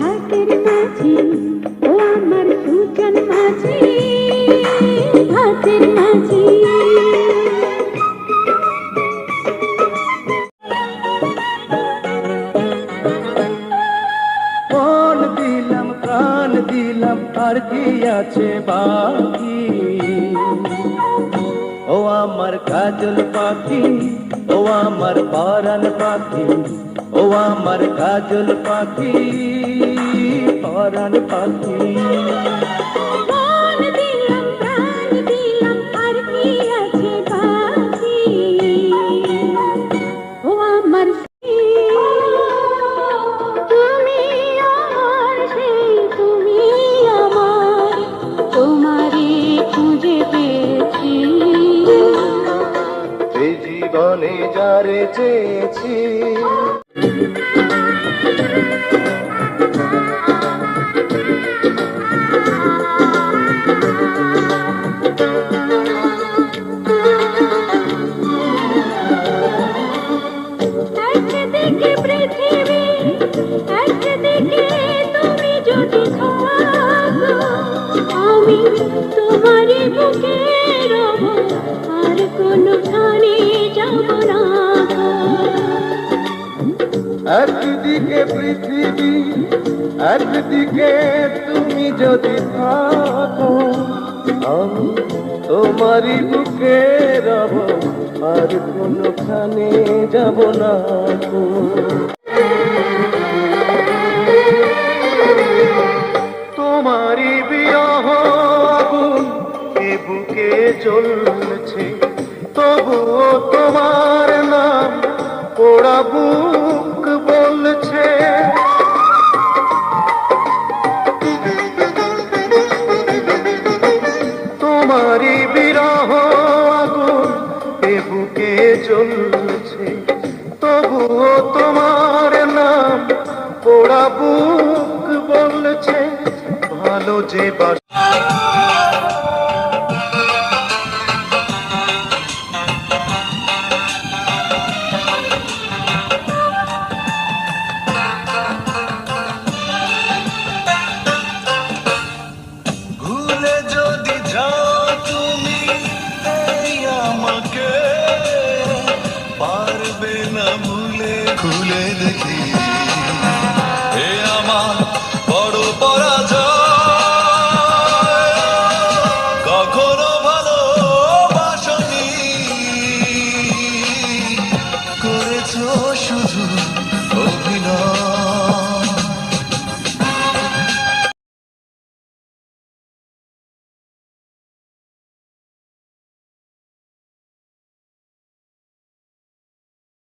ঘাটের মাঝি, ও আমার সুজন মাঝি ঘাটের মাঝি। দিলাম আছে বাকি? ও আমার কাজল পাখি ও আমার পরাণ পাখি ও আমার কাজল পাখি পরাণ পাখি। জীবনে যারে চেয়েছি। একদিকে পৃথিবী একদিকে তুমি যদি থাকো আমি তোমারই বুকে একদিকে পৃথিবী, একদিকে তুমি যদি থাকো, আমি তোমারই বুকে রব, আর কোনোখানে যাব না। তোমারই এ বুকে জ্বলছে, তবুও তোমার তোমারই বিরহ আগুন, এ বুকে জ্বলছে। তবুও তোমার নাম পোড়া বুক বলছে, ভালো যে বাস খুলে দেখি।